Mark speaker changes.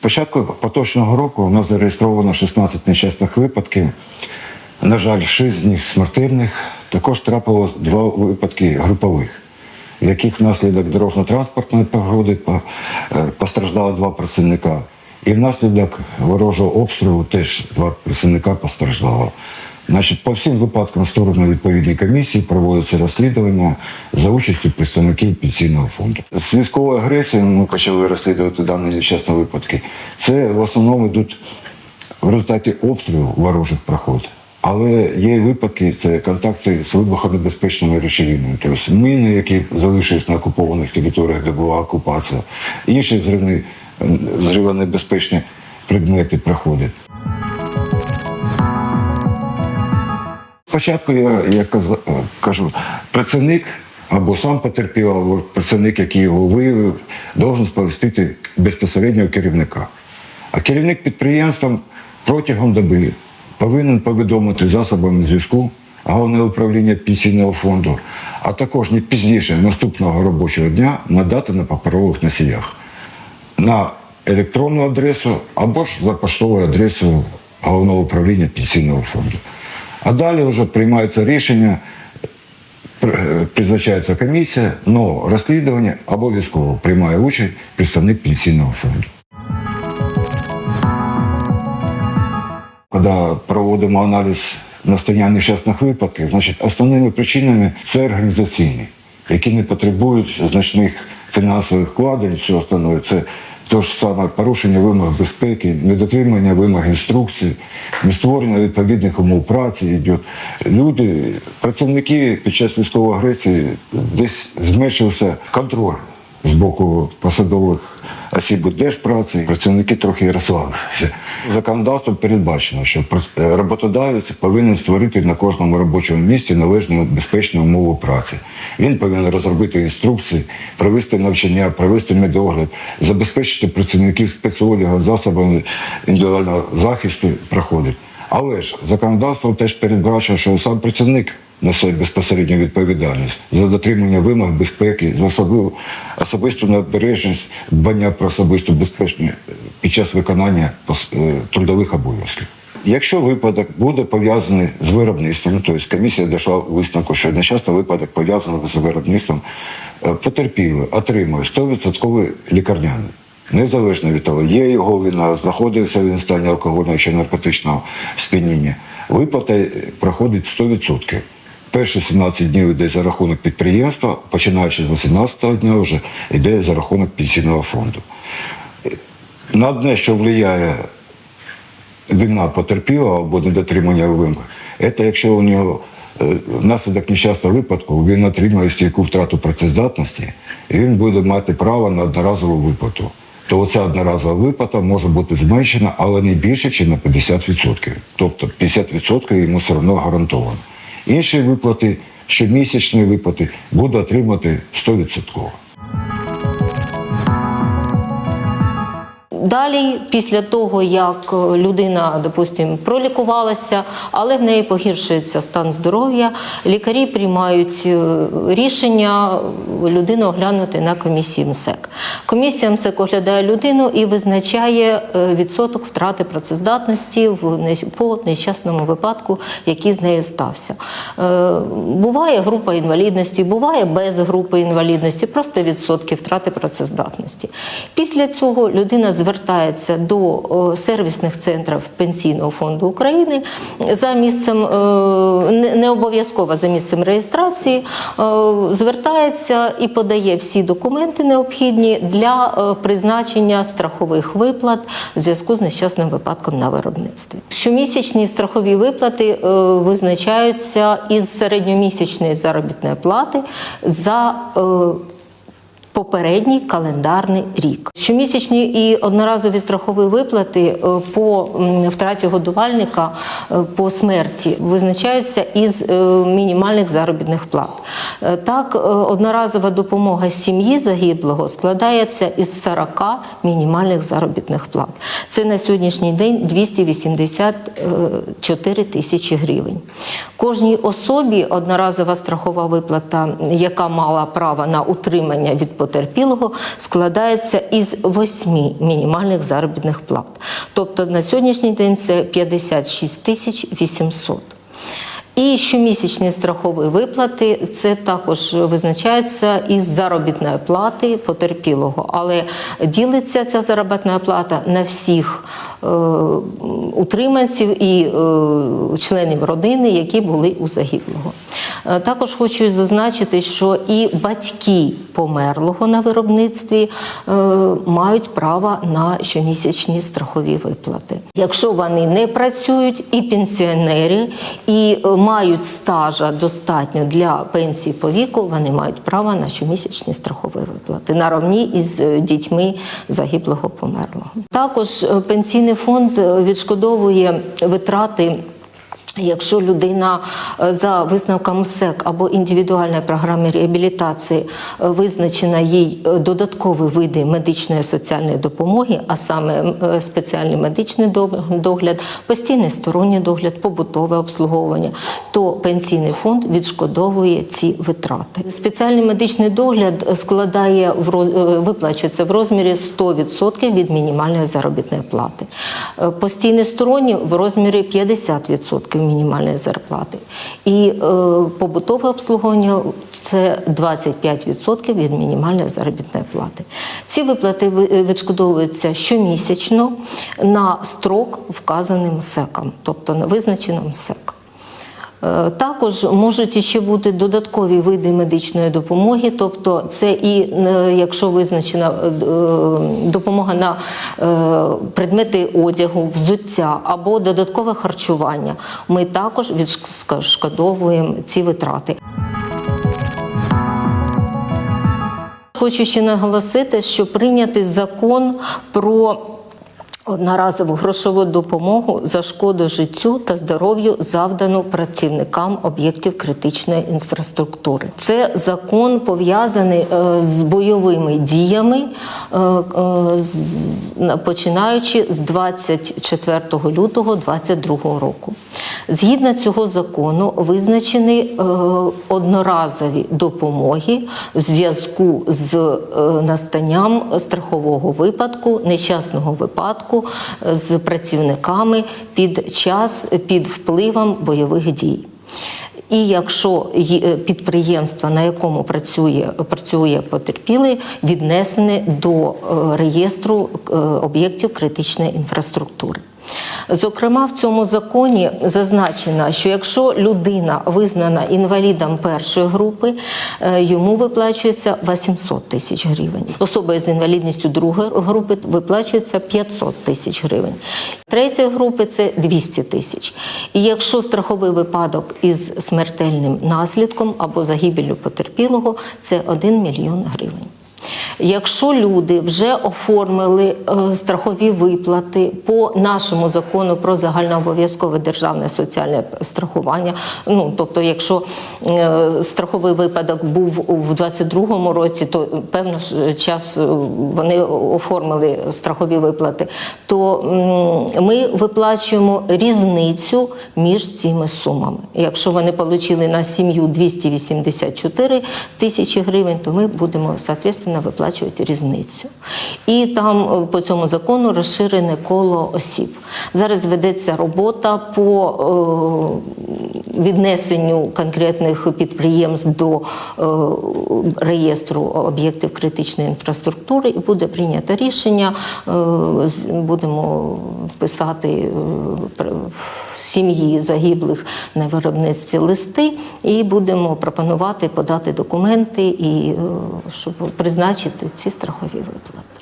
Speaker 1: Початку поточного року у нас зареєстровано 16 нещасних випадків. На жаль, 6 з них смертельних. Також трапилось два випадки групових, в яких внаслідок дорожньо-транспортної пригоди по- е, постраждали два працівника. І внаслідок ворожого обстрілу теж два працівника постраждало. Значить, по всім випадкам створено відповідні комісії, проводяться розслідування за участю представників пенсійного фонду. З військовою агресією ми почали розслідувати дані нещасні випадки. Це в основному йдуть в результаті обстрілу ворожих проходів. Але є випадки, це контакти з вибухонебезпечними речовинами, тобто міни, які залишились на окупованих територіях, де була окупація, інші взривні, взривонебезпечні предмети проходять. Спочатку я, я кажу, працівник або сам потерпів, або працівник, який його виявив, должен сповістити безпосереднього керівника. А керівник підприємством протягом доби повинен повідомити засобами зв'язку головне управління пенсійного фонду, а також не пізніше наступного робочого дня надати на паперових носіях на електронну адресу або ж за поштовою адресою головного управління пенсійного фонду. А далі вже приймається рішення, призначається комісія, але розслідування обов'язково приймає участь представник пенсійного фонду. Коли проводимо аналіз настання нещасних випадків, значить основними причинами це організаційні, які не потребують значних фінансових вкладень, все остальное. Це те ж саме порушення вимог безпеки, недотримання вимог інструкції, нестворення відповідних умов праці йде. Люди, працівники під час військової агресії десь зменшився контроль з боку посадових осіб держпраці, працівники трохи розслабилися. Законодавством передбачено, що пр- роботодавець повинен створити на кожному робочому місці належні безпечні умови праці. Він повинен розробити інструкції, провести навчання, провести медогляд, забезпечити працівників спецодягом, засобами індивідуального захисту проходить. Але ж законодавство теж передбачено, що сам працівник несе безпосередню відповідальність за дотримання вимог безпеки, за особливу особисту необережність, дбання про особисту безпечність під час виконання е, трудових обов'язків. Якщо випадок буде пов'язаний з виробництвом, тобто комісія дійшла висновку, що нещасно випадок пов'язаний з виробництвом, е, потерпілий отримує 100% лікарняний. Незалежно від того, є його вина, знаходився він в стані алкогольного чи наркотичного сп'яніння. Виплата проходить 100%. Перші 17 днів йде за рахунок підприємства, починаючи з 18-го дня вже йде за рахунок пенсійного фонду. На одне, що впливає вина потерпілого або недотримання вимог, це якщо у нього е, внаслідок нещасного випадку він отримує стійку втрату працездатності, і він буде мати право на одноразову виплату. То оця одноразова виплата може бути зменшена, але не більше, ніж на 50%. Тобто 50% йому все одно гарантовано. Інші виплати, щомісячні виплати, буду отримати 100%.
Speaker 2: Далі, після того, як е, людина, допустимо, пролікувалася, але в неї погіршується стан здоров'я, лікарі приймають е, рішення людину оглянути на комісії МСЕК. Комісія МСЕК оглядає людину і визначає е, відсоток втрати працездатності по нещасному випадку, який з нею стався. Е, Буває група інвалідності, буває без групи інвалідності, просто відсотки втрати працездатності. Після цього людина звертається до сервісних центрів Пенсійного фонду України за місцем, е, не обов'язково за місцем реєстрації, е, звертається і подає всі документи необхідні для е, призначення страхових виплат в зв'язку з нещасним випадком на виробництві. Щомісячні страхові виплати визначаються із середньомісячної заробітної плати за попередній календарний рік. Щомісячні і одноразові страхові виплати е, по втраті годувальника е, по смерті визначаються із е, мінімальних заробітних плат. Так, одноразова допомога сім'ї загиблого складається із 40 мінімальних заробітних плат. Це на сьогоднішній день 284 тисячі гривень. Кожній особі одноразова страхова виплата, яка мала право на утримання від потерпілого, складається із восьми мінімальних заробітних плат. Тобто на сьогоднішній день це 56 тисяч 800. І щомісячні страхові виплати це також визначається із заробітної плати потерпілого, але ділиться ця заробітна плата на всіх утриманців і е, членів родини, які були у загиблого. Е, Також хочу зазначити, що і батьки померлого на виробництві е, мають право на щомісячні страхові виплати. Якщо вони не працюють, і пенсіонери, і е, мають стажа достатньо для пенсії по віку, вони мають право на щомісячні страхові виплати наравні із е, дітьми загиблого померлого. Також е, пенсійний фонд е, відшкодовує витрати. Якщо людина е, за висновком МСЕК або індивідуальної програми реабілітації е, визначена їй е, додаткові види медичної соціальної допомоги, а саме спеціальний медичний догляд, постійний сторонній догляд, побутове обслуговування, то пенсійний фонд відшкодовує ці витрати. Спеціальний медичний догляд складає в виплачується в розмірі 100% від мінімальної заробітної плати. Постійний сторонній в розмірі 50% мінімальної зарплати. І е, побутове обслуговування це 25% від мінімальної заробітної плати. Ці виплати е, відшкодовуються щомісячно на строк вказаним СЕКом, тобто на визначеним СЕКом. Е, Також можуть ще бути додаткові види медичної допомоги, тобто це і е, якщо визначена е, допомога на предмети одягу, взуття або додаткове харчування, ми також відшкодовуємо ці витрати. Хочу ще наголосити, що прийнятий закон про одноразову грошову допомогу за шкоду життю та здоров'ю завдану працівникам об'єктів критичної інфраструктури. Це закон пов'язаний е, з бойовими діями, е, е, починаючи з 24 лютого 2022 року. Згідно цього закону визначені одноразові допомоги в зв'язку з настанням страхового випадку, нещасного випадку е, з працівниками під час під впливом бойових дій. І якщо е, підприємство, на якому працює, працює потерпілий, віднесене до е, реєстру е, об'єктів критичної інфраструктури. Зокрема, в цьому законі зазначено, що якщо людина визнана інвалідом першої групи, е, йому виплачується 800 тисяч гривень. Особа з інвалідністю другої групи виплачується 500 тисяч гривень. Третьої групи це 200 тисяч. І якщо страховий випадок із смертельним наслідком або загибелью потерпілого, це 1 мільйон гривень. Якщо люди вже оформили е, страхові виплати по нашому закону про загальнообов'язкове державне соціальне страхування, ну тобто, якщо е, страховий випадок був у 22-му році, то певно ж час е, вони оформили страхові виплати, то ми виплачуємо різницю між цими сумами. Якщо вони отримали на сім'ю 284 тисячі гривень, то ми будемо соответственно виплачувати різницю. І там е, по цьому закону розширене коло осіб. Зараз ведеться робота по е, віднесенню конкретних підприємств до е, реєстру об'єктів критичної інфраструктури, і буде прийнято рішення. Будемо писати сім'ї загиблих на виробництві листи, і будемо пропонувати подати документи і е, щоб призначити ці страхові виплати.